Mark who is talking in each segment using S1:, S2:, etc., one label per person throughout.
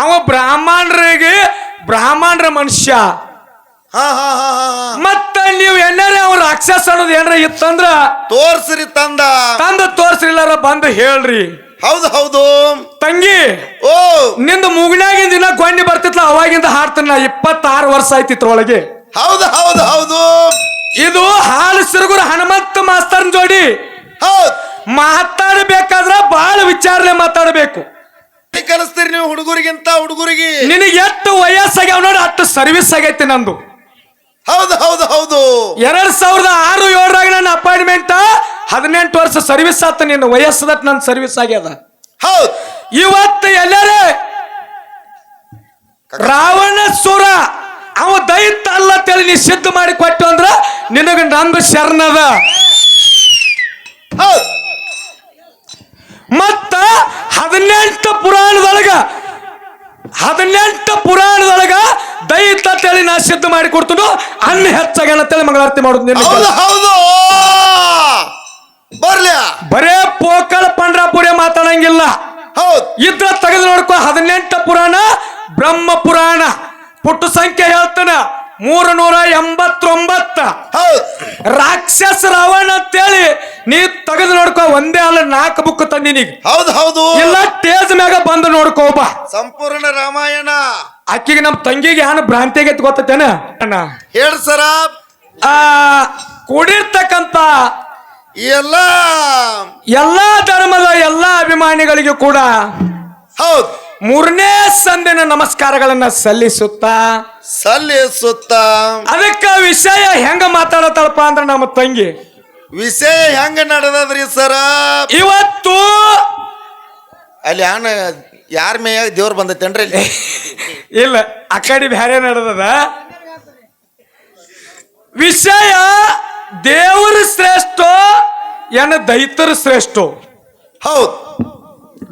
S1: ಅವ ಬ್ರಾಹ್ಮಣರಿಗೆ ಬ್ರಾಹ್ಮಣರ ಮನುಷ್ಯ.
S2: ಹಾ ಹಾ ಹಾ
S1: ಮತ್ತ ನೀವು ಏನಾರ ಅವ್ರ ರಾಕ್ಷಸ ಅನ್ನೋದು ಏನಾರ ಇತ್ತಂದ್ರ?
S2: ತೋರ್ಸ್ರಿ ತಂದ.
S1: ತಂದ ತೋರ್ಸ್ರಿಲ್ಲಾರ ಬಂದು ಹೇಳ್ರಿ.
S2: ಹೌದು ಹೌದು.
S1: ತಂಗಿ
S2: ಓ.
S1: ನಿಂದ ಮುಗಿನಾಗಿಂದ ದಿನ ಗೊಂಡಿ ಬರ್ತಿತ್ಲ ಅವಾಗಿಂದ ಹಾಡ್ತಾನ ನಾ ಇಪ್ಪತ್ತಾರು ವರ್ಷ ಆಯ್ತಿತ್ರ ಒಳಗೆ
S2: ಹೌದು ಹೌದು ಹೌದು.
S1: ಇದು ಹಾಲು ಸಿರುಗುರು ಹನುಮಂತ ಮಾಸ್ತರ್ನ ಜೋಡಿ.
S2: ಹೌದು.
S1: ಮಾತಾಡಬೇಕಾದ್ರ ಬಹಳ ವಿಚಾರಲೆ ಮಾತಾಡಬೇಕು.
S2: ಕಲಿಸ್ತೀರಿ ನೀವು ಹುಡುಗರಿಗಿಂತ ಹುಡುಗರಿಗೆ.
S1: ನಿನಗೆ ಎಷ್ಟು ವಯಸ್ಸಾಗ್ಯಾವ ನೋಡಿ ಅಷ್ಟು ಸರ್ವಿಸ್ ಆಗೈತಿ ನಂದು.
S2: ಹೌದು ಹೌದು ಹೌದು.
S1: ಎರಡ್ ಸಾವಿರದ ಆರು ಏಳರಾಗ ನನ್ನ ಅಪಾಯಿಂಟ್ಮೆಂಟ್ ಹದಿನೆಂಟು ವರ್ಷ ಸರ್ವಿಸ್ ಆತ ನಿನ್ನ ವಯಸ್ಸದಟ್ ನನ್ನ ಸರ್ವಿಸ್ ಆಗ್ಯದ.
S2: ಹೌದು.
S1: ಇವತ್ತು ಎಲ್ಲರೇ ರಾವಣ ಸುರ ಅವ ದೈತ ಅಲ್ಲ ಅಂತೇಳಿ ನೀ ಸಿದ್ಧ ಮಾಡಿ ಕೊಟ್ಟು ಅಂದ್ರ ನಿನಗ ನಂದು ಶರಣದ.
S2: ಹೌದ್.
S1: ಹದಿನೆಂಟು ಪುರಾಣದೊಳಗ ಹದಿನೆಂಟು ಪುರಾಣದೊಳಗ ದೈತ ತಳಿ ನಾ ಸಿದ್ಧ ಮಾಡಿ ಕೊಡ್ತೀನಿ ಅನ್ನ ಹೆಚ್ಚಾಗಣ ಅಂತೇಳಿ ಮಂಗಳಾರತಿ ಮಾಡುದು
S2: ಹೌದು ಬರ್ಲ್ಯಾ?
S1: ಬರೇ ಪೋಕಳ ಪಂಡ್ರಾಪುರೇ ಮಾತಾಡಂಗಿಲ್ಲ.
S2: ಹೌದು.
S1: ಇದ್ರ ತೆಗೆದು ನೋಡ್ಕೋ ಹದಿನೆಂಟು ಪುರಾಣ ಬ್ರಹ್ಮ ಪುರಾಣ. ಪುಟ್ಟು ಸಂಖ್ಯೆ ಹೇಳ್ತಾನ. ಮೂರು ನೂರ ಎಂಬತ್ತೊಂಬತ್ತ
S2: ಹೌದ್.
S1: ರಾಕ್ಷಸ ರಾವಣ ಅಂತೇಳಿ ನೀ ತೆಗೆದು ನೋಡ್ಕೋ ಒಂದೇ ಅಲ್ಲ ನಾಲ್ಕು ಬುಕ್ ತಂದಿನಿಗ್
S2: ಹೌದು ಹೌದು.
S1: ಎಲ್ಲ ಟೇಜ್ ಮ್ಯಾಗ ಬಂದು ನೋಡ್ಕೋ ಬಾ
S2: ಸಂಪೂರ್ಣ ರಾಮಾಯಣ.
S1: ಅಕ್ಕಿಗೆ ನಮ್ಮ ತಂಗಿಗೆ ಏನು ಭ್ರಾಂತಿ ಆಗೈತಿ ಗೊತ್ತೇನ ಅಣ್ಣ.
S2: ಹೇಳ್ ಸರ
S1: ಆ ಕೂಡಿರ್ತಕ್ಕಂತ
S2: ಎಲ್ಲ
S1: ಎಲ್ಲಾ ಧರ್ಮದ ಎಲ್ಲಾ ಅಭಿಮಾನಿಗಳಿಗೂ ಕೂಡ
S2: ಹೌದ್.
S1: ಮೂರನೇ ಸಂದಿನ ನಮಸ್ಕಾರಗಳನ್ನ ಸಲ್ಲಿಸುತ್ತಾ?
S2: ಸಲ್ಲಿಸುತ್ತ?
S1: ಅದಕ್ಕ ವಿಷಯ ಹೆಂಗ ಮಾತಾಡತಾಳಪ್ಪ ಅಂದ್ರೆ ನಮ್ಮ ತಂಗಿ.
S2: ವಿಷಯ ಹೆಂಗ ನಡೆದದ್ರಿ ಸರ?
S1: ಇವತ್ತು
S2: ಅಲ್ಲಿ ಯಾನ ಯಾರ ಮೇಯ ದೇವ್ರು ಬಂದೈತೇನ್ರಿ ಇಲ್ಲಿ?
S1: ಇಲ್ಲ ಆ ಕಡೆ ಬ್ಯಾರೆ ನಡೆದದ. ವಿಷಯ ದೇವರು ಶ್ರೇಷ್ಠ ಏನ ದೈತರು ಶ್ರೇಷ್ಠ?
S2: ಹೌದು.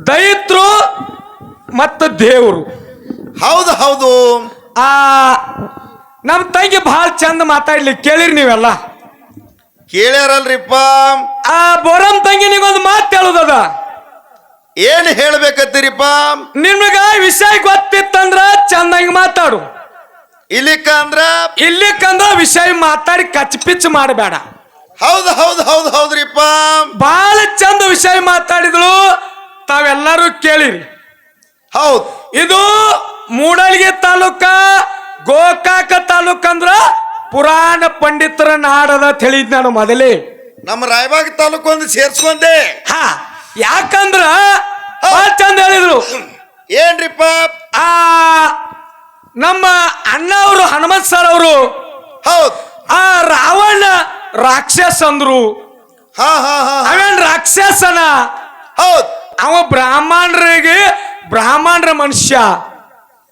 S1: ದೈತ್ರು ಮತ್ತು ದೇವರು.
S2: ಹೌದು ಹೌದು.
S1: ಆ ನಮ್ಮ ತಂಗಿ ಬಹಳ ಚಂದ ಮಾತಾಡ್ಲಿ ಕೇಳಿರಿ ನೀವೆಲ್ಲ.
S2: ಕೇಳ್ಯಾರಲ್ರಿಪ್ಪ.
S1: ಆ ಬೋರಂ ತಂಗಿನಿಗೊಂದು ಮಾತು ಹೇಳುದದ.
S2: ಏನ್ ಹೇಳ್ಬೇಕತ್ತೀರಿಪ್ಪ?
S1: ನಿಮ್ಗ ವಿಷಯ ಗೊತ್ತಿತ್ತಂದ್ರ ಚಂದಂಗ್ ಮಾತಾಡು.
S2: ಇಲ್ಲಿಕ್ಕಂದ್ರ?
S1: ಇಲ್ಲಿಕ್ಕಂದ್ರ ವಿಷಯ ಮಾತಾಡಿ ಕಚ್ಪಿಚ್ ಮಾಡಬೇಡ.
S2: ಹೌದು ಹೌದು ಹೌದು ಹೌದ್ರಿಪ್ಪ.
S1: ಬಹಳ ಚಂದ ವಿಷಯ ಮಾತಾಡಿದಳು ತಾವೆಲ್ಲರೂ ಕೇಳಿರಿ.
S2: ಹೌದ್.
S1: ಇದು ಮೂಡಲ್ಗಿ ತಾಲೂಕ ಗೋಕಾಕ ತಾಲೂಕ ಅಂದ್ರ ಪುರಾಣ ಪಂಡಿತರ ನಾಡದ ತಿಳಿದ್ ನಾನು ಮೊದಲೇ.
S2: ನಮ್ಮ ರಾಯಬಾಗ ತಾಲೂಕು ಒಂದು ಸೇರ್ಸ್ಕೊಂಡೆ.
S1: ಹಾ ಯಾಕಂದ್ರ ಚಂದ ಹೇಳಿದ್ರು.
S2: ಏನ್ರಿಪ್ಪ?
S1: ಆ ನಮ್ಮ ಅಣ್ಣ ಅವರು ಹನುಮಂತ್ ಸರ್ ಅವರು
S2: ಹೌದು.
S1: ಆ ರಾವಣ ರಾಕ್ಷಸ ಅಂದ್ರು.
S2: ಹಾ ಹಾ ಹಾ ಹಾ.
S1: ಅವೇನ್ ರಾಕ್ಷಸನ?
S2: ಹೌದು.
S1: ಅವ ಬ್ರಾಹ್ಮಣರಿಗೆ ಬ್ರಾಹ್ಮಣರ ಮನುಷ್ಯ.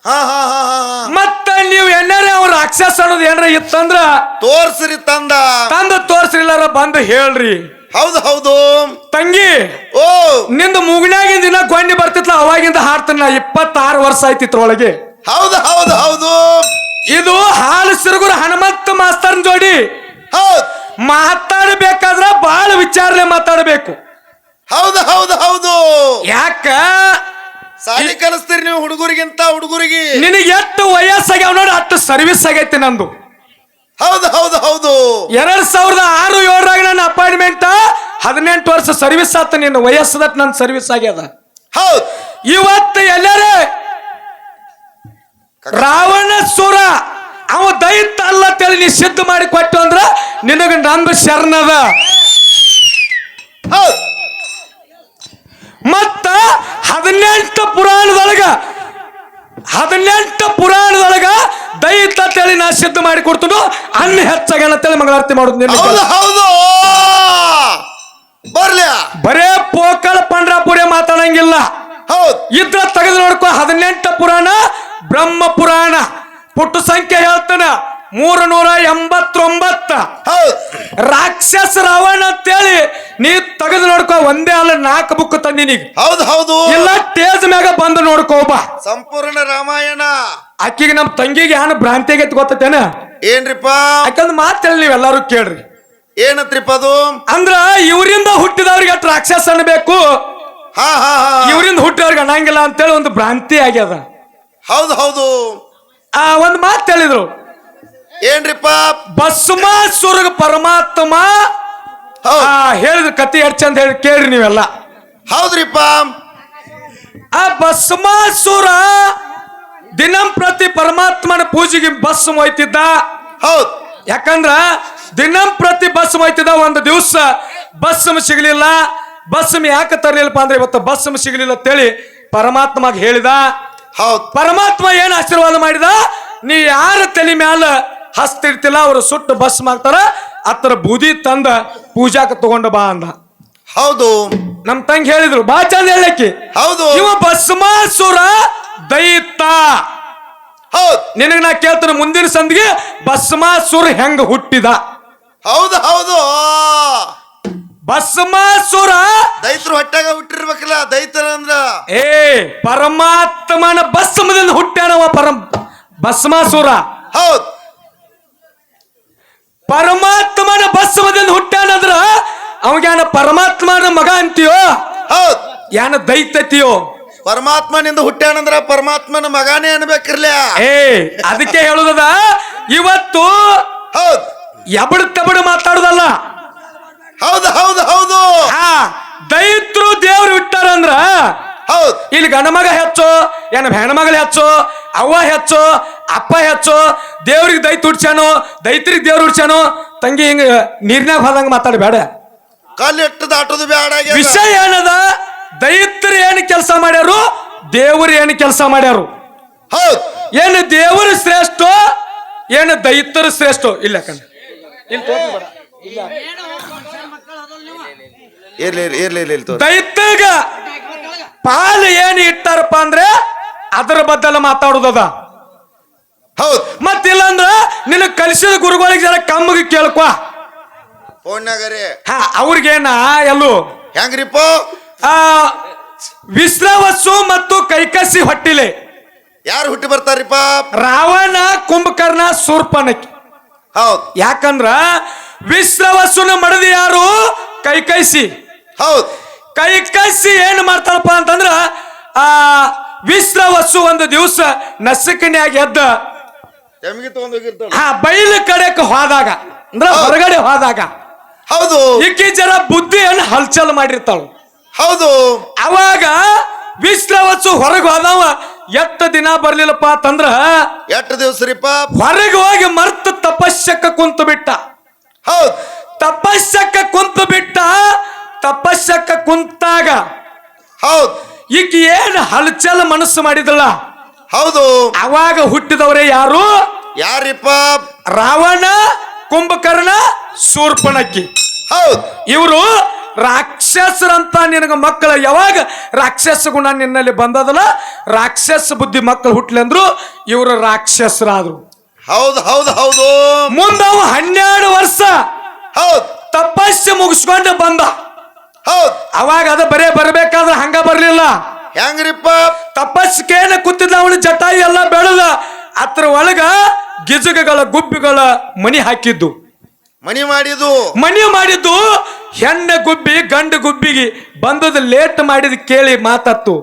S2: ಹಾ ಹಾ ಹಾ ಹಾ ಹಾ.
S1: ಮತ್ತ ನೀವು ಏನಾರ ಅವ್ರ ರಾಕ್ಷಸ ಅನ್ನೋದು ಏನಾರ ಇತ್ತಂದ್ರ?
S2: ತೋರ್ಸ್ರಿ ತಂದ.
S1: ತಂದ ತೋರ್ಸ್ರಿಲ್ಲಾರ ಬಂದು ಹೇಳ್ರಿ.
S2: ಹೌದು ಹೌದು.
S1: ತಂಗಿ
S2: ಓ.
S1: ನಿಂದ ಮುಗಿನಾಗಿನ ದಿನ ಗೊಂಡಿ ಬರ್ತಿತ್ಲ ಅವಾಗಿಂದ ಹಾಡ್ತಾನ ನಾ ಇಪ್ಪತ್ತಾರು ವರ್ಷ ಆಯ್ತಿತ್ತು ಒಳಗೆ.
S2: ಹೌದು ಹೌದು ಹೌದು.
S1: ಇದು ಹಾಲು ಸಿರುಗುರು ಹನುಮಂತ ಮಾಸ್ತರ್ನ ಜೋಡಿ.
S2: ಹೌದು.
S1: ಮಾತಾಡಬೇಕಾದ್ರ ಬಾಳ ವಿಚಾರಲೆ ಮಾತಾಡಬೇಕು.
S2: ಹೌದು ಹೌದು ಹೌದು.
S1: ಯಾಕ?
S2: ಸಾಲಿ ಕಲಿಸ್ತೀರಿ ನೀವು ಹುಡುಗರಿಗಿಂತ ಹುಡುಗರಿಗೆ.
S1: ನಿನಗೆ ಎಷ್ಟು ವಯಸ್ಸಾಗ್ಯಾವ ನೋಡಿ ಅಷ್ಟು ಸರ್ವಿಸ್ ಆಗೈತಿ ನಂದು.
S2: ಹೌದು ಹೌದು ಹೌದು.
S1: ಎರಡ್ ಸಾವಿರದ ಆರು ಏಳರಾಗ ನನ್ನ ಅಪಾಯಿಂಟ್ಮೆಂಟ್ ಹದಿನೆಂಟು ವರ್ಷ ಸರ್ವಿಸ್ ಆತ ನಿನ್ನ ವಯಸ್ಸದಟ್ ನನ್ನ ಸರ್ವಿಸ್ ಆಗ್ಯದ.
S2: ಹೌದು.
S1: ಇವತ್ತು ಎಲ್ಲರೇ ರಾವಣ ಸುರ ಅವ ದೈತ ಅಲ್ಲ ಅಂತೇಳಿ ನೀ ಸಿದ್ಧ ಮಾಡಿ ಕೊಟ್ಟು ಅಂದ್ರ ನಿನಗ ನಂದು ಶರಣದ.
S2: ಹೌದ್.
S1: ಮತ್ತ ಹದಿನೆಂಟು ಪುರಾಣದೊಳಗ ಹದಿನೆಂಟು ಪುರಾಣದೊಳಗ ದೈತ ತಳಿನ ನಾ ಸಿದ್ಧ ಮಾಡಿ ಕೊಡ್ತೀನಿ ಅನ್ನ ಹೆಚ್ಚಾಗಣ ತಳಿ ಮಂಗಳಾರತಿ ಮಾಡುದು
S2: ಹೌದು
S1: ಬರೇ ಪೋಕಲ್ ಪಂಡ್ರಾಪುರ ಮಾತಾಡಂಗಿಲ್ಲ.
S2: ಹೌದು.
S1: ಇದ್ರ ತೆಗೆದು ನೋಡ್ಕೋ ಹದಿನೆಂಟು ಪುರಾಣ ಬ್ರಹ್ಮ ಪುರಾಣ. ಪುಟ್ಟು ಸಂಖ್ಯೆ ಹೇಳ್ತಾನ. ಮೂರು ನೂರ ಎಂಬತ್ತೊಂಬತ್ತ
S2: ಹೌದ್.
S1: ರಾಕ್ಷಸ ರಾವಣ ಅಂತೇಳಿ ನೀ ತೆಗೆದು ನೋಡ್ಕೋ ಒಂದೇ ಅಲ್ಲ ನಾಲ್ಕು ಬುಕ್ ನೀ
S2: ಹೌದು ಹೌದು.
S1: ಎಲ್ಲ ಟೇಜ್ ಮ್ಯಾಗ ಬಂದು ನೋಡ್ಕೋ ಬಾ.
S2: ಸಂಪೂರ್ಣ ರಾಮಾಯಣ.
S1: ಅಕ್ಕಿಗೆ ನಮ್ಮ ತಂಗಿಗೆ ಏನು ಭ್ರಾಂತಿಗೆ ಗೊತ್ತೇನ
S2: ಏನ್ರಿಪ್ಪ?
S1: ಯಾಕಂದ್ ಮಾತು ಹೇಳಿ ನೀವೆಲ್ಲರೂ ಕೇಳ್ರಿ.
S2: ಏನತ್ರಿಪ್ಪ ಅದು?
S1: ಅಂದ್ರ ಇವರಿಂದ ಹುಟ್ಟಿದವ್ರಿಗೆ ಅಟ್ ರಾಕ್ಷಸ ಅನ್ಬೇಕು.
S2: ಹಾ ಹಾ ಹಾ
S1: ಇವರಿಂದ ಹುಟ್ಟಿದವ್ರಿಗೆ ಅನ್ನಂಗಿಲ್ಲ ಅಂತೇಳಿ ಒಂದು ಭ್ರಾಂತಿ ಆಗ್ಯದ.
S2: ಹೌದು ಹೌದು.
S1: ಆ ಒಂದು ಮಾತು ಹೇಳಿದ್ರು.
S2: ಏನ್ರಿಪ್ಪ
S1: ಬಸ್ಮಾಸುರಗ ಪರಮಾತ್ಮ. ಆ ಹೇಳಿದ ಕತಿ ಎಷ್ಟು ಚಂದ ಹೇಳಿ ಕೇಳ್ರಿ ನೀವೆಲ್ಲ.
S2: ಹೌದ್ರಿಪ್ಪ
S1: ಆ ಭಸ್ಮಾಸುರ ದಿನಂಪ್ರತಿ ಪರಮಾತ್ಮನ ಪೂಜೆಗೆ ಬಸ್ ಹೋಯ್ತಿದ್ದ.
S2: ಹೌದ್.
S1: ಯಾಕಂದ್ರ ದಿನಂಪ್ರತಿ ಬಸ್ ಹೋಯ್ತಿದ್ದ ಒಂದು ದಿವಸ ಬಸ್ ಸಿಗಲಿಲ್ಲ. ಬಸ್ ಯಾಕೆ ತರಲಿಲ್ಲಪ್ಪ ಅಂದ್ರೆ ಇವತ್ತು ಬಸ್ ಸಿಗಲಿಲ್ಲ ಅಂತೇಳಿ ಪರಮಾತ್ಮಗೆ ಹೇಳಿದ.
S2: ಹೌದ್.
S1: ಪರಮಾತ್ಮ ಏನ್ ಆಶೀರ್ವಾದ ಮಾಡಿದ? ನೀ ಯಾರ ತಲೆ ಮ್ಯಾಲ ಹಸ್ತಿರ್ತಿಲ್ಲ ಅವರು ಸುಟ್ಟು ಬಸ್ ಮಾಡ್ತಾರ ಹತ್ರ ಬೂದಿ ತಂದ ಪೂಜಾಕ ತಗೊಂಡು ಬಾ ಅಂದ.
S2: ಹೌದು.
S1: ನಮ್ ತಂಗಿ ಹೇಳಿದ್ರು ಬಾ ಚಂದ ಹೇಳಕ್ಕೆ.
S2: ಹೌದು.
S1: ಇವ ಬಸ್ಮಾಸುರ ದೈತ.
S2: ಹೌದು.
S1: ನಿನಗೆ ನಾ ಕೇಳ್ತಾನೆ ಮುಂದಿನ ಸಂದಿಗೆ ಬಸ್ಮಾಸುರ ಹೆಂಗ ಹುಟ್ಟಿದ?
S2: ಹೌದು ಹೌದು.
S1: ಬಸ್ಮಾಸುರ
S2: ದೈತರು ಹೊಟ್ಟಾಗ ಹುಟ್ಟಿರ್ಬೇಕಲ್ಲ ದೈತರ ಅಂದ್ರ.
S1: ಏ ಪರಮಾತ್ಮನ ಬಸ್ಮದಿಂದ ಹುಟ್ಟ್ಯಾನವ ಪರಂ ಬಸ್ಮಾಸುರ
S2: ಹೌದ್.
S1: ಪರಮಾತ್ಮನ ಭಸ್ಮದಿಂದ ಹುಟ್ಟಾನಂದ್ರ ಅವನ ಪರಮಾತ್ಮನ ಮಗ ಅಂತೀಯೋ?
S2: ಹೌದ್.
S1: ಯಾನ ದೈತತಿಯೋ
S2: ಪರಮಾತ್ಮನಿಂದ ಹುಟ್ಟಾನಂದ್ರ ಪರಮಾತ್ಮನ ಮಗಾನೇ ಅನ್ಬೇಕಿರ್ಲ
S1: ಏ ಅದಕ್ಕೆ ಹೇಳುದದ ಇವತ್ತು
S2: ಹೌದ್.
S1: ಎಬಡ್ ತಬಡ್ ಮಾತಾಡುದಲ್ಲ?
S2: ಹೌದು ಹೌದು ಹೌದು.
S1: ದೈತ್ರು ದೇವ್ರು ಬಿಟ್ಟಾರಂದ್ರ
S2: ಹೌದ್.
S1: ಇಲ್ಲಿ ಗಂಡ ಮಗ ಹೆಚ್ಚು ಏನ ಹೆಣ್ಮಗಳು ಹೆಚ್ಚು ಅವ್ವ ಹೆಚ್ಚು ಅಪ್ಪ ಹೆಚ್ಚು ದೇವ್ರಿಗೆ ದೈತ್ ಹುಡ್ಸ್ಯಾನು ದೈತ್ರಿಗೆ ದೇವ್ರು ಹುಡ್ಸ್ಯಾನು ತಂಗಿ ಹಿಂಗ ನೀರ್ನಾಗ ಹೋದಂಗ ಮಾತಾಡಬೇಡ
S2: ಕಲ್ಲಿಟ್ಟು ದಾಟೋದು ಬೇಡ
S1: ವಿಷಯ ಏನದ? ದೈತ್ರು ಏನು ಕೆಲಸ ಮಾಡ್ಯಾರು? ದೇವರು ಏನು ಕೆಲಸ ಮಾಡ್ಯಾರು?
S2: ಹೌದು.
S1: ಏನು ದೇವರು ಶ್ರೇಷ್ಠ ಏನು ದೈತ್ಯರು ಶ್ರೇಷ್ಠ? ಇಲ್ಲ ಕಣ. ಇಲ್ಲಿ.
S2: ಇರ್ಲಿ ಇರ್ಲಿ ಇರ್ಲಿ.
S1: ದೈತ್ಯಗ ಪಾಲು ಏನು ಇಟ್ಟಾರಪ್ಪ ಅಂದ್ರೆ ಅದರ ಬದ್ದಲ ಮಾತಾಡುದದ
S2: ಹೌದು.
S1: ಮತ್ತಿಲ್ಲಂದ್ರ ನಿನ್ನ ಕಲಿಸಿದ ಗುರುಗಳಿಗೆ ಜರ ಕಮ್ಮಗೆ ಕೇಳ್ಕೊ.
S2: ಫೋನ್ನಾಗರಿ
S1: ಹಾ ಅವ್ರಿಗೇನ ಎಲ್ಲೂ.
S2: ಹೆಂಗ್ರಿಪ್ಪ?
S1: ಆ ವಿಶ್ರವಸ್ಸು ಮತ್ತು ಕೈಕಸಿ ಹೊಟ್ಟಿಲೆ.
S2: ಯಾರು ಹುಟ್ಟಿ ಬರ್ತಾರಿಪ್ಪ
S1: ರಾವಣ ಕುಂಭಕರ್ಣ ಶೂರ್ಪನಕಿ
S2: ಹೌದು.
S1: ಯಾಕಂದ್ರ ವಿಶ್ರವಸ್ಸುನ ಮಡದಿ ಯಾರು? ಕೈಕೈಸಿ.
S2: ಹೌದ್.
S1: ಕೈಕಸಿ ಏನು ಮಾಡ್ತಾರಪ್ಪ ಅಂತಂದ್ರ ಆ ವಿಶ್ರವಸ್ಸು ಒಂದು ದಿವಸ ನಸಕನ್ಯಾಗ ಎದ್ದ. ಆ ಬೈಲು ಕಡೆಕ್ ಹೋದಾಗ ಅಂದ್ರ ಹೊರಗಡೆ ಹೋದಾಗ
S2: ಹೌದು.
S1: ಈಕಿ ಜನ ಬುದ್ಧಿಯನ್ನು ಹಲ್ಚಲ್ ಮಾಡಿರ್ತಾಳು.
S2: ಹೌದು.
S1: ಅವಾಗ ವಿಶ್ರವಸ್ಸು ಹೊರಗೆ ಹೋದವ ಎತ್ತ ದಿನ ಬರ್ಲಿಲ್ಲಪ್ಪ ಅಂತಂದ್ರ
S2: ಎಷ್ಟು ರೀಪ
S1: ಹೊರಗೆ ಹೋಗಿ ಮರ್ತ ತಪಸ್ಸಕ್ಕ ಕುಂತು ಬಿಟ್ಟ.
S2: ಹೌದು.
S1: ತಪಸ್ಸಕ್ಕ ಕುಂತು ಬಿಟ್ಟ ತಪಸ್ಸಕ್ಕ ಕುಂತಾಗ.
S2: ಹೌದು.
S1: ಈಗ ಏನ್ ಹಲಚಲ ಮನಸ್ಸು ಮಾಡಿದಲ್ಲ?
S2: ಹೌದು.
S1: ಅವಾಗ ಹುಟ್ಟಿದವರೇ ಯಾರು?
S2: ಯಾರಿಪ್ಪ?
S1: ರಾವಣ ಕುಂಭಕರ್ಣ ಸೂರ್ಪಣಕ್ಕಿ
S2: ಹೌದು.
S1: ಇವರು ರಾಕ್ಷಸರಂತ ನಿನಗ ಮಕ್ಕಳ. ಯಾವಾಗ ರಾಕ್ಷಸ ಗುಣ ನಿನ್ನಲ್ಲಿ ಬಂದದಲ್ಲ ರಾಕ್ಷಸ ಬುದ್ಧಿ ಮಕ್ಕಳು ಹುಟ್ಲಂದ್ರು ಇವರು ರಾಕ್ಷಸರಾದ್ರು.
S2: ಹೌದು ಹೌದು ಹೌದು.
S1: ಮುಂದವು ಹನ್ನೆರಡು ವರ್ಷ.
S2: ಹೌದು.
S1: ತಪಸ್ಸು ಮುಗಿಸ್ಕೊಂಡು ಬಂದ.
S2: ಹೌದ್.
S1: ಅವಾಗ ಅದು ಬರೇ ಬರಬೇಕಾದ್ರೆ ಹಂಗ ಬರ್ಲಿಲ್ಲ.
S2: ಹೆಂಗ್ರಿಪ್ಪ?
S1: ತಪಸ್ಕೇನ ಕೂತಿದ್ದ ಅವನು ಜಟಾಯಿ ಎಲ್ಲ ಬೆಳೆದ. ಅದ್ರ ಒಳಗ ಗಿಜುಗಗಳ ಗುಬ್ಬಿಗಳ ಮನಿ ಹಾಕಿದ್ದು.
S2: ಮನಿ ಮಾಡಿದ್ದು.
S1: ಮನಿ ಮಾಡಿದ್ದು ಹೆಣ್ಣ ಗುಬ್ಬಿ ಗಂಡ ಗುಬ್ಬಿಗೆ ಬಂದದ ಲೇಟ್ ಮಾಡಿದ ಕೇಳಿ ಮಾತತ್ತು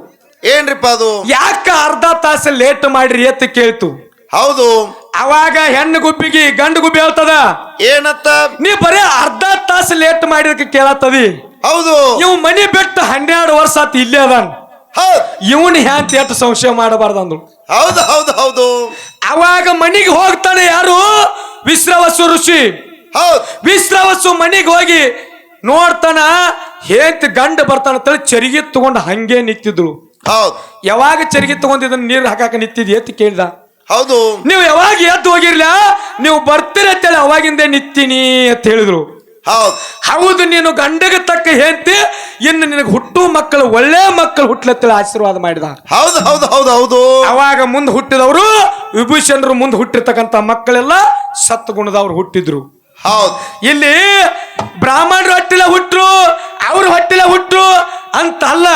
S2: ಏನ್ರಿಪ್ಪ ಅದು?
S1: ಯಾಕ ಅರ್ಧ ತಾಸು ಲೇಟ್ ಮಾಡ್ರಿ ಎತ್ತ ಕೇಳ್ತು.
S2: ಹೌದು.
S1: ಅವಾಗ ಹೆಣ್ಣು ಗುಬ್ಬಿಗೆ ಗಂಡು ಗುಬ್ಬಿ ಹೇಳ್ತದ
S2: ಏನತ್ತ?
S1: ನೀ ಬರೇ ಅರ್ಧ ತಾಸು ಲೇಟ್ ಮಾಡಿದಕ್ಕೆ ಕೇಳತ್ತದಿ.
S2: ಹೌದು.
S1: ಇವ್ ಮನಿ ಬಿಟ್ಟು ಹನ್ನೆರಡು ವರ್ಷ ಆತ ಇಲ್ಲೇ ಅದಾನ.
S2: ಹೌದ್.
S1: ಇವನ್ ಹ್ಯಾಂತ ಎಷ್ಟು ಸಂಶಯ ಮಾಡಬಾರ್ದು ಅಂದ್ರು
S2: ಹೌದು ಹೌದು ಹೌದು.
S1: ಅವಾಗ ಮನಿಗೆ ಹೋಗ್ತಾನೆ ಯಾರು? ವಿಶ್ರವಸು ಋಷಿ.
S2: ಹೌದ್.
S1: ವಿಶ್ರವಸು ಮನಿಗೆ ಹೋಗಿ ನೋಡ್ತಾನ ಹೇಂತ ಗಂಡ ಬರ್ತಾನ ಅಂತೇಳಿ ಚರಿಗೆ ತಗೊಂಡು ಹಂಗೆ ನಿಂತಿದ್ರು
S2: ಹೌದ್.
S1: ಯಾವಾಗ ಚರಿಗೆ ತಗೊಂಡ್ ಇದನ್ನ ನೀರು ಹಾಕಾಕ ನಿಂತಿದ್ಯ ಅಂತ ಕೇಳ್ದ.
S2: ಹೌದು.
S1: ನೀವು ಯಾವಾಗ ಎದ್ದು ಹೋಗಿರ್ಲ? ನೀವು ಬರ್ತೀರ ಅಂತೇಳಿ ಅವಾಗಿಂದೇ ನಿಂತೀನಿ ಅಂತ ಹೇಳಿದ್ರು.
S2: ಹೌದ್.
S1: ಹೌದು ನೀನು ಗಂಡಗೆ ತಕ್ಕ ಹೇಳ್ತಿ ಇನ್ನು ನಿನಗೆ ಹುಟ್ಟು ಮಕ್ಕಳು ಒಳ್ಳೆ ಮಕ್ಕಳು ಹುಟ್ಲತ್ತೇಳಿ ಆಶೀರ್ವಾದ ಮಾಡಿದ.
S2: ಹೌದು ಹೌದು ಹೌದು ಹೌದು.
S1: ಅವಾಗ ಮುಂದೆ ಹುಟ್ಟಿದವರು ವಿಭೂಷಣರು ಮುಂದೆ ಹುಟ್ಟಿರ್ತಕ್ಕಂಥ ಮಕ್ಕಳೆಲ್ಲ ಸತ್ಗುಣದವ್ರು ಹುಟ್ಟಿದ್ರು.
S2: ಹೌದು.
S1: ಇಲ್ಲಿ ಬ್ರಾಹ್ಮಣರು ಹೊಟ್ಟಿಲ ಹುಟ್ರು ಅವ್ರ ಹೊಟ್ಟಿಲ ಹುಟ್ರು ಅಂತ ಅಲ್ಲ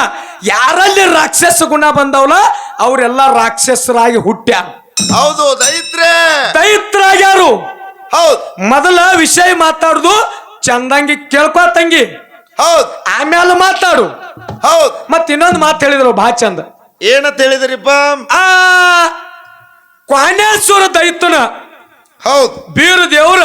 S1: ಯಾರಲ್ಲಿ ರಾಕ್ಷಸ ಗುಣ ಬಂದವಲ್ಲ ಅವರೆಲ್ಲ ರಾಕ್ಷಸರಾಗಿ ಹುಟ್ಟ್ಯಾರ
S2: ಹೌದು ದೈತ್ರ.
S1: ದೈತ್ರಾಗ್ಯಾರು.
S2: ಹೌದು.
S1: ಮೊದಲ ವಿಷಯ ಮಾತಾಡುದು ಚಂದಂಗಿ ಕೇಳ್ಕೊ ತಂಗಿ.
S2: ಹೌದ್.
S1: ಆಮೇಲೆ ಮಾತಾಡು.
S2: ಹೌದ್.
S1: ಮತ್ ಇನ್ನೊಂದು ಮಾತು ಹೇಳಿದ್ರು ಬಾ ಚಂದ.
S2: ಏನಂತ ಹೇಳಿದ್ರಿಪ್ಪ
S1: ಆ ಕ್ವಾನೇಶ್ವರ ದೈತನ
S2: ಹೌದು.
S1: ಬೀರು ದೇವ್ರ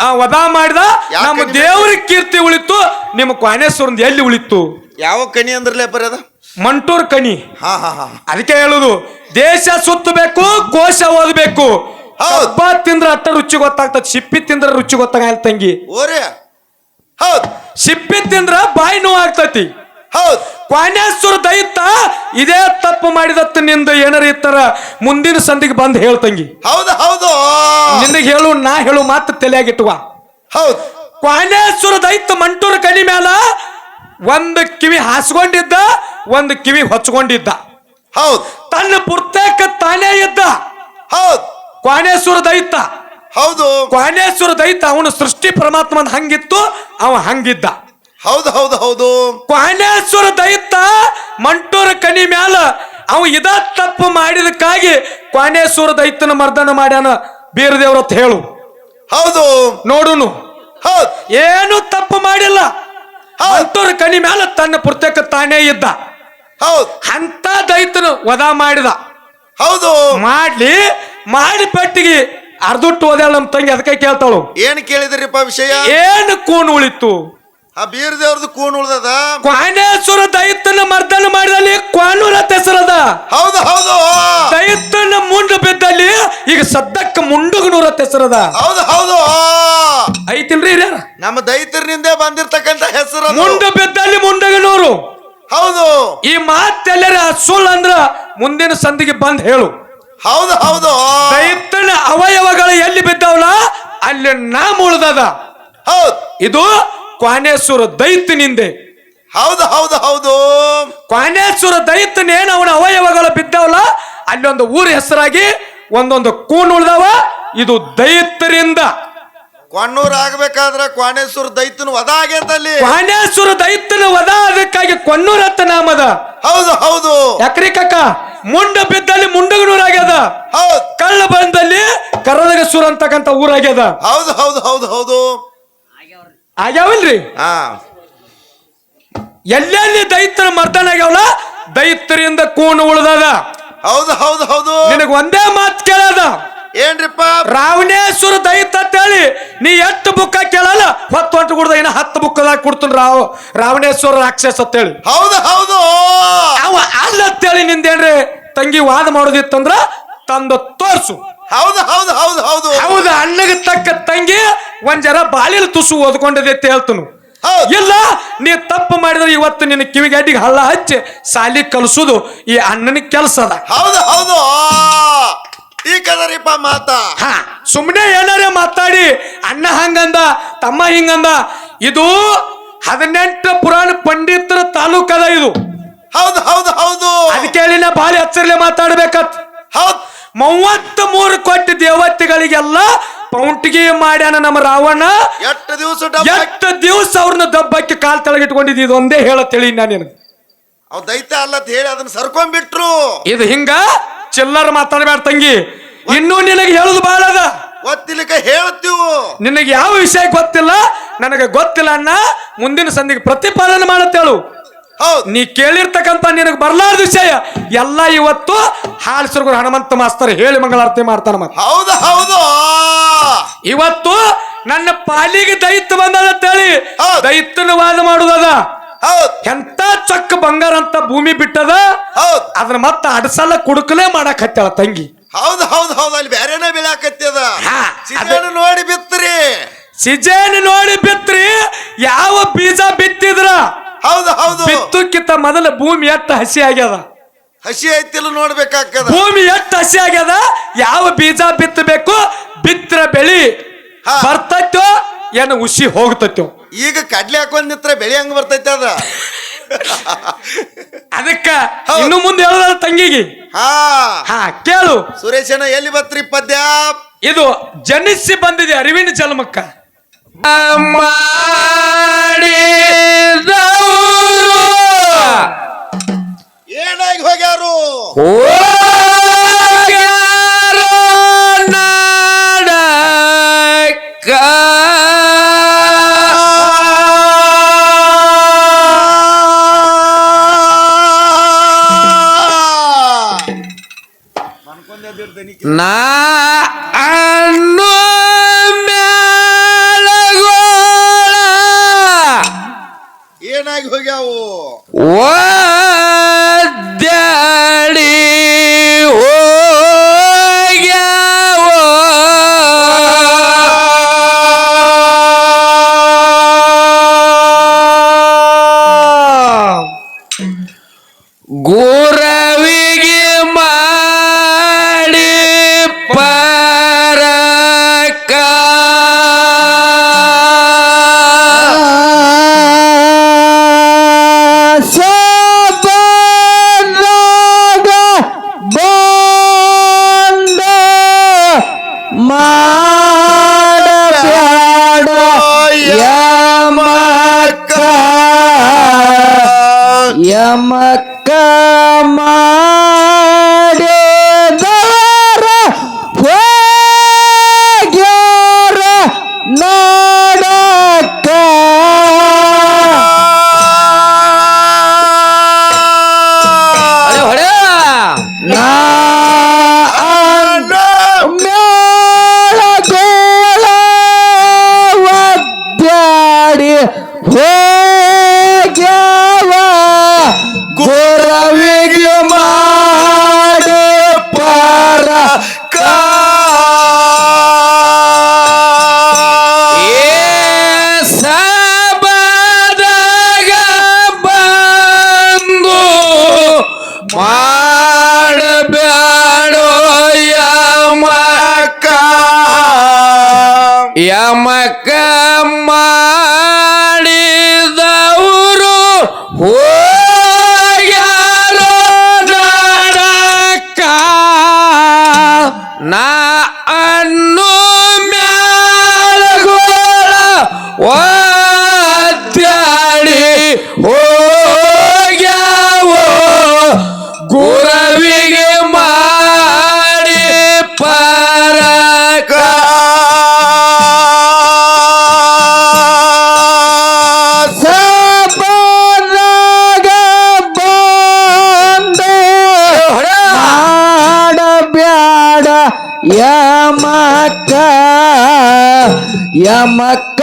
S1: ಆ ವಧ ಮಾಡಿದ
S2: ಯಾಕೆ
S1: ನಮ್ಮ ದೇವ್ರ ಕೀರ್ತಿ ಉಳಿತು ನಿಮ್ಮ ಕ್ವಾನೇಶ್ವರಂದ ಎಲ್ಲಿ ಉಳಿತು?
S2: ಯಾವ ಕಣಿ ಅಂದ್ರಲ್ಲೇ ಬರದ
S1: ಮಂಟೂರ್ ಕಣಿ.
S2: ಹಾ ಹಾ ಹಾ.
S1: ಅದಕ್ಕೆ ಹೇಳುದು ದೇಶ ಸುತ್ತಬೇಕು ಕೋಶ ಓದಬೇಕು.
S2: ಹೌದ್.
S1: ಹಬ್ಬ ತಿಂದ್ರ ಅಟ್ಟ ರುಚಿ ಗೊತ್ತಾಗ್ತದೆ ಸಿಪ್ಪಿ ತಿಂದ್ರ ರುಚಿ ಗೊತ್ತಾಗಲ್ಲ ತಂಗಿ.
S2: ಓರೇ. ಹೌದ್.
S1: ಸಿಪ್ಪಿ ತಿಂದ್ರ ಬಾಯಿ ನೋವು ಆಗ್ತತಿ.
S2: ಹೌದ್.
S1: ಕ್ವಾನೇಶ್ವರ ದೈತ ಇದೇ ತಪ್ಪು ಮಾಡಿದತ್ತ ನಿಂದ ಏನಾರ ಇತ್ತರ ಮುಂದಿನ ಸಂದಿಗೆ ಬಂದು ಹೇಳ್ತಂಗಿ
S2: ಹೌದು ಹೌದು.
S1: ನಿನಗೆ ಹೇಳು ನಾ ಹೇಳು ಮಾತು ತಲೆಯಾಗಿಟ್ಟುವ
S2: ಹೌದು.
S1: ಕ್ವಾನೇಶ್ವರ ದೈತ ಮಂಟೂರ ಕಣಿ ಮ್ಯಾಲ ಒಂದು ಕಿವಿ ಹಾಸ್ಕೊಂಡಿದ್ದ ಒಂದು ಕಿವಿ ಹೊಚ್ಕೊಂಡಿದ್ದ
S2: ಹೌದ್.
S1: ತನ್ನ ಪುರ್ತೇಕ ತಾನೇ ಇದ್ದ.
S2: ಹೌದ್.
S1: ಕ್ವಾನೇಶ್ವರ ದೈತ
S2: ಹೌದು.
S1: ಕ್ವಾನೇಶ್ವರ ದೈತ ಅವನು ಸೃಷ್ಟಿ ಪರಮಾತ್ಮನ ಹಂಗಿತ್ತು ಅವ ಹಂಗಿದ್ದ.
S2: ಹೌದು ಹೌದು ಹೌದು.
S1: ಕ್ವಾನೇಶ್ವರ ದೈತ ಮಂಟೂರ ಕಣಿ ಮ್ಯಾಲ ಅವ ಇದ ತಪ್ಪು ಮಾಡಿದಕ್ಕಾಗಿ ಕ್ವಾನೇಶ್ವರ ದೈತನ ಮರ್ದನ ಮಾಡ್ಯಾನ. ಬೀರದೇವ್ರತ್ ಹೇಳು.
S2: ಹೌದು.
S1: ನೋಡುನು.
S2: ಹೌದು.
S1: ಏನು ತಪ್ಪು ಮಾಡಿಲ್ಲ. ಮಂಟೂರ ಕಣಿ ಮ್ಯಾಲ ತನ್ನ ಪುಸ್ತಕ ತಾನೇ ಇದ್ದ.
S2: ಹೌದು.
S1: ಅಂತ ದೈತನು ವಧ ಮಾಡಿದ.
S2: ಹೌದು.
S1: ಮಾಡ್ಲಿ ಮಾಡಿ ಪಟ್ಟಿಗೆ ಅರ್ದುಟ್ಟು ಓದ್ಯಾಳ ನಮ್ಮ ತಂಗಿ ಅದಕ್ಕೆ ಕೇಳ್ತಾಳು.
S2: ಏನ್ ಕೇಳಿದ್ರಿಪ್ಪ ವಿಷಯ?
S1: ಏನು ಕೂನ್ ಉಳಿತು?
S2: ಆ ಬೀರ್ ದೇವ್ರದ್ದು ಕೂನ್ ಉಳ್ದದ?
S1: ಕ್ವಾನೇಶ್ವರ ದೈತನ ಮರ್ದನ ಮಾಡಿದಲ್ಲಿ ಕ್ವಾನೂರ ಹೆಸರದ
S2: ಹೌದು ಹೌದು.
S1: ದೈತನ ಮುಂಡು ಬಿದ್ದಲ್ಲಿ ಈಗ ಸದ್ದಕ್ಕ ಮುಂಡುಗನೂರ ಹೆಸರದ
S2: ಹೌದು ಹೌದು.
S1: ಐತಿಲ್ರಿ ಹಿರಿಯರ?
S2: ನಮ್ಮ ದೈತರಿನಿಂದ ಬಂದಿರ್ತಕ್ಕಂತ ಹೆಸರು ಅದು.
S1: ಮುಂಡು ಬಿದ್ದಲ್ಲಿ ಮುಂಡಗನೂರು.
S2: ಹೌದು.
S1: ಈ ಮಾತೆಲ್ಲರ ಸುಳ್ಳು ಅಂದ್ರ ಮುಂದಿನ ಸಂದಿಗೆ ಬಂದ್ ಹೇಳು.
S2: ಹೌದು ಹೌದು.
S1: ದೈತ್ಯನ ಅವಯವಗಳು ಎಲ್ಲಿ ಬಿದ್ದವಲ್ಲ ಅಲ್ಲಿ ನಾಮ ಉಳ್ದದ
S2: ಹೌದು.
S1: ಇದು ಕ್ವಾನೇಶ್ವರ ದೈತ್ಯನಿಂದೆ
S2: ಹೌದು ಹೌದು ಹೌದು.
S1: ಕ್ವಾನೇಶ್ವರ ದೈತ್ಯನೇನ ಅವನ ಅವಯವಗಳು ಬಿದ್ದವಲ್ಲ ಅಲ್ಲಿ ಒಂದು ಊರ ಹೆಸರಾಗಿ ಒಂದೊಂದು ಕೂನ್ ಉಳ್ದವ. ಇದು ದೈತ್ಯರಿಂದ.
S2: ಕೊಣ್ಣೂರ್ ಆಗ್ಬೇಕಾದ್ರೆ ಕ್ವಾಣೇಶ್ವರ ದೈತ್ಯನ ವದ ಆಗೇತಲ್ಲಿ
S1: ಕ್ವಾಣೇಶ್ವರ ದೈತ್ಯನ ವದ ಅದಕ್ಕಾಗಿ ಅಂತ ನಾಮದ.
S2: ಹೌದು ಹೌದು.
S1: ಯಾಕ್ರಿ ಕಕ್ಕ ಮುಂಡ ಬಿದ್ದಲ್ಲಿ ಮುಂಡಗನೂರಾಗ್ಯದ
S2: ಹೌದ್.
S1: ಕಳ್ಳ ಬಂದಲ್ಲಿ ಕರದಗಸೂರ್ ಅಂತಕ್ಕಂತ ಊರಾಗ್ಯದ.
S2: ಹೌದು ಹೌದು ಹೌದು ಹೌದು.
S1: ಆಗ್ಯಾವಲ್ರಿ?
S2: ಹಾ.
S1: ಎಲ್ಲೆಲ್ಲಿ ದೈತ್ಯ ಮರ್ದನ ಆಗ್ಯಾವಲ್ಲ ದೈತ್ಯರಿಂದ ಕೂನು ಉಳ್ದದ.
S2: ಹೌದು ಹೌದು ಹೌದು.
S1: ನಿನಗ ಒಂದೇ ಮಾತು ಕೇಳದ.
S2: ಏನ್ರಿಪ್ಪ?
S1: ರಾವಣೇಶ್ವರ ದೈತ ಅಂತೇಳಿ ನೀ ಎಷ್ಟು ಬುಕ್ಕ ಕೇಳಲ್ಲ? ಹೊತ್ತು ಹೊಟ್ಟು ಕುಡ್ದ ಇನ್ನ ಹತ್ತು ಬುಕ್ಕದಾಗ ಕೊಡ್ತೀನಿ ರಾವ್ ರಾವಣೇಶ್ವರ ರಾಕ್ಷಸ ಅಂತೇಳಿ
S2: ಹೌದು ಹೌದು.
S1: ಅವ ಅಲ್ಲ ಅಂತೇಳಿ ನಿಂದೇನ್ರಿ? ತಂಗಿ ವಾದ ಮಾಡೋದಿತ್ತಂದ್ರ ತಂದು ತೋರ್ಸು.
S2: ಹೌದು ಹೌದು ಹೌದು ಹೌದು.
S1: ಹೌದು ಅಣ್ಣಗೆ ತಕ್ಕ ತಂಗಿ ಒಂದ್ ಜರ ತುಸು ಓದ್ಕೊಂಡಿದೆ ಅಂತ ಹೇಳ್ತನು. ಇಲ್ಲ ನೀ ತಪ್ಪು ಮಾಡಿದ್ರೆ ಇವತ್ತು ನಿನ್ನ ಕಿವಿಗಡ್ಡಿಗೆ ಹಳ್ಳ ಹಚ್ಚಿ ಸಾಲಿ ಕಲಿಸೋದು ಈ ಅಣ್ಣನ ಕೆಲಸ ಅದ
S2: ಹೌದು ಹೌದು. ಈ ಕದರಿಪ್ಪ ಮಾತ.
S1: ಹಾ ಸುಮ್ಮನೆ ಏನಾರೇ ಮಾತಾಡಿ ಅಣ್ಣ ಹಂಗಂದ ತಮ್ಮ ಹಿಂಗಂದ. ಇದು ಹದಿನೆಂಟು ಪುರಾಣ ಪಂಡಿತರ ತಾಲೂಕದ ಇದು.
S2: ಹೌದು ಹೌದು ಹೌದು.
S1: ಅದಕ್ಕೆ ಹೇಳಿ ನಾ ಬಾಲಿ ಹಚ್ಚರ್ಲೆ ಮಾತಾಡ್ಬೇಕತ್.
S2: ಹೌದು.
S1: ಮೂವತ್ತ ಮೂರು ಕೋಟಿ ದೇವತೆಗಳಿಗೆಲ್ಲ ಪೌಂಟಿಗೆ ಮಾಡ್ಯಾನ ನಮ್ಮ ರಾವಣ.
S2: ಎಷ್ಟು ದಿವಸ
S1: ಎಷ್ಟು ದಿವಸ ಅವ್ರನ್ನ ದಬ್ಬಕ್ಕೆ ಕಾಲ್ ತೆಳಗಿಟ್ಕೊಂಡಿದ್ದು ಇದು ಒಂದೇ ಹೇಳತ್ತೇಳಿ ನಾನು
S2: ಅವ್ ದೈತ ಅಲ್ಲ ಅಂತ ಹೇಳಿ ಅದನ್ನ ಸರ್ಕೊಂಡ್ಬಿಟ್ರು.
S1: ಇದು ಹಿಂಗ? ಚಿಲ್ಲರ್ ಮಾತಾಡಬೇಡ ತಂಗಿ. ಇನ್ನೂ ನಿನಗೆ ಹೇಳುದು ಬಹಳ ಅದ.
S2: ಗೊತ್ತಿಲ್ಲಕ್ಕೆ ಹೇಳ್ತೀವು.
S1: ನಿನಗೆ ಯಾವ ವಿಷಯ ಗೊತ್ತಿಲ್ಲ? ನನಗೆ ಗೊತ್ತಿಲ್ಲ ಅಣ್ಣ. ಮುಂದಿನ ಸಂದಿಗೆ ಪ್ರತಿಪಾದನೆ ಮಾಡತ್ತೇಳು.
S2: ಹೌದು.
S1: ನೀ ಕೇಳಿರ್ತಕ್ಕಂತ ನಿನಗೆ ಬರ್ಲಾರ್ದ ವಿಷಯ. ಎಲ್ಲ ಇವತ್ತು ಹಾಲ್ಸರ್ಗುರು ಹನುಮಂತ ಮಾಸ್ತರ್ ಹೇಳಿ ಮಂಗಳಾರತಿ ಮಾಡ್ತಾನ ಮತ್ತೆ.
S2: ಹೌದು ಹೌದು.
S1: ಇವತ್ತು ನನ್ನ ಪಾಲಿಗೆ ದೈತ್ಯ ಬಂದದ
S2: ಹೌದ್.
S1: ದೈತ್ಯನ ವಾದ ಮಾಡುದದ.
S2: ಹೌದು.
S1: ಎಂತ ಬಂಗಾರ ಅಂತ ಭೂಮಿ ಬಿಟ್ಟದ
S2: ಹೌದು.
S1: ಅದನ್ನ ಮತ್ತ ಅಡಸಲ್ಲ ಕುಡುಕಲೇ ಮಾಡಕ್ ಹತ್ತಾಳ ತಂಗಿ.
S2: ಹೌದು ಹೌದು ಹೌದು. ಅಲ್ಲಿ ಬೇರೆನೇ ಬೀಳಾಕತ್ತದ
S1: ಹಾ,
S2: ನೋಡಿ ಬಿತ್ರಿ.
S1: ಸಿಜೇನ್ ನೋಡಿ ಬಿತ್ರಿ ಯಾವ ಬೀಜ ಬಿತ್ತಿದ್ರ?
S2: ಹೌದು ಹೌದು.
S1: ಬಿತ್ತುಕ್ಕಿಂತ ಮೊದಲ ಭೂಮಿ ಎತ್ತ ಹಸಿ ಆಗ್ಯದ?
S2: ಹಸಿ ಐತಿಲ್ಲ ನೋಡ್ಬೇಕಾಗ್ತದ.
S1: ಭೂಮಿ ಎತ್ತ ಹಸಿ ಆಗ್ಯದ? ಯಾವ ಬೀಜ ಬಿತ್ತಬೇಕು? ಬಿತ್ತರ ಬೆಳಿ.
S2: ಹಾ.
S1: ಬರ್ತೈತೋ ಏನು ಉಸಿ ಹೋಗ್ತೈತೋ.
S2: ಈಗ ಕಡ್ಲಿ ಹಾಕೊಂಡ್ ನಿತ್ರ ಬೆಳಿ ಹಂಗ ಬರ್ತೈತೆ ಅದ?
S1: ಅದಕ್ಕ. ಇನ್ನು ಮುಂದೆ ಹೇಳದ ತಂಗಿಗೆ?
S2: ಹಾ.
S1: ಹಾ ಕೇಳು.
S2: ಸುರೇಶನ ಎಲ್ಲಿ ಬತ್ರಿ ಪದ್ಯ?
S1: ಇದು ಜನಿಸಿ ಬಂದಿದೆ ಅರಿವಿನ ಜನ್ಮಕ್ಕ
S2: ಏನಾಗಿ
S3: Gol! ಓ ಯಮಕ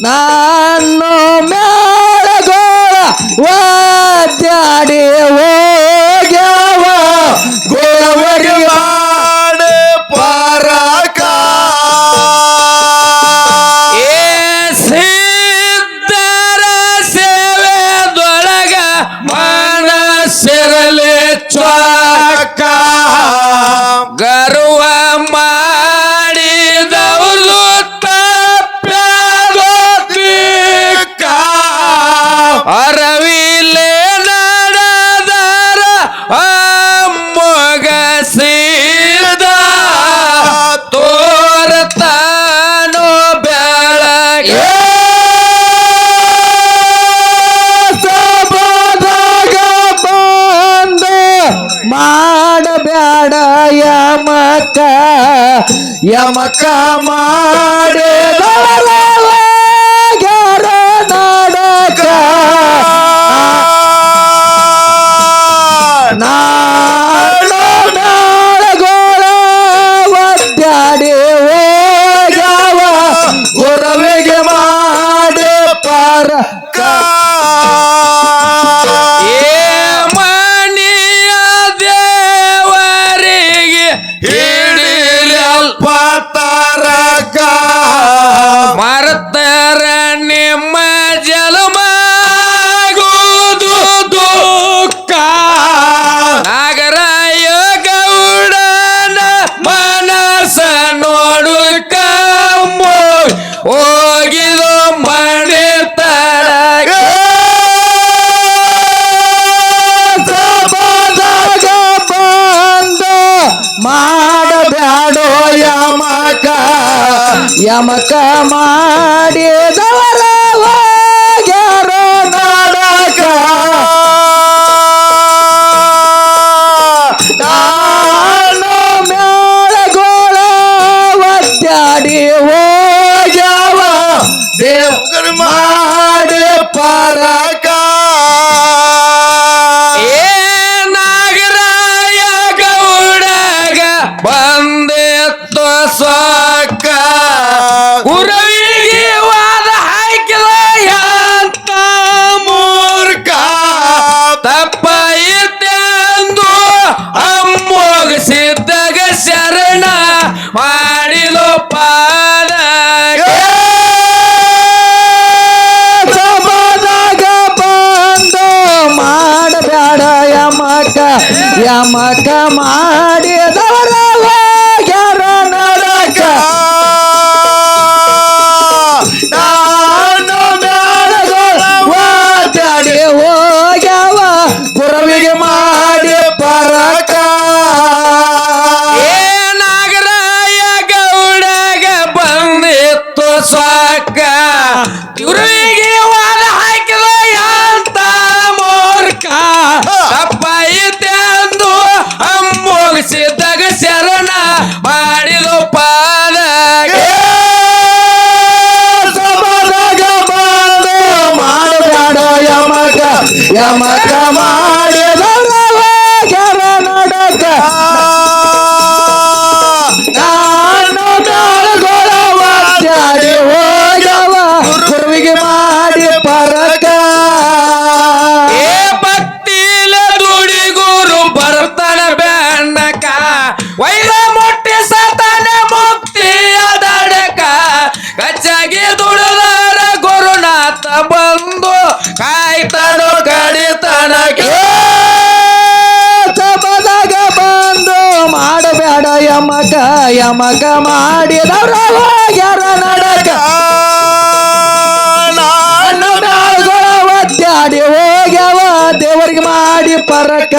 S3: ನಾನು
S1: ಮ್ಯಾಳಗೋಳ ವಾದ್ಯಾಡಿ ಓ Yama Kama. கம கமா
S3: আমার ಯಮಕ ಮಾಡಿದವ್ರ ಯಾರ ನಡಕ? ಒದ್ದಾಡಿ ಹೋಗ್ಯವ ದೇವರಿಗೆ ಮಾಡಿ ಪರಕ.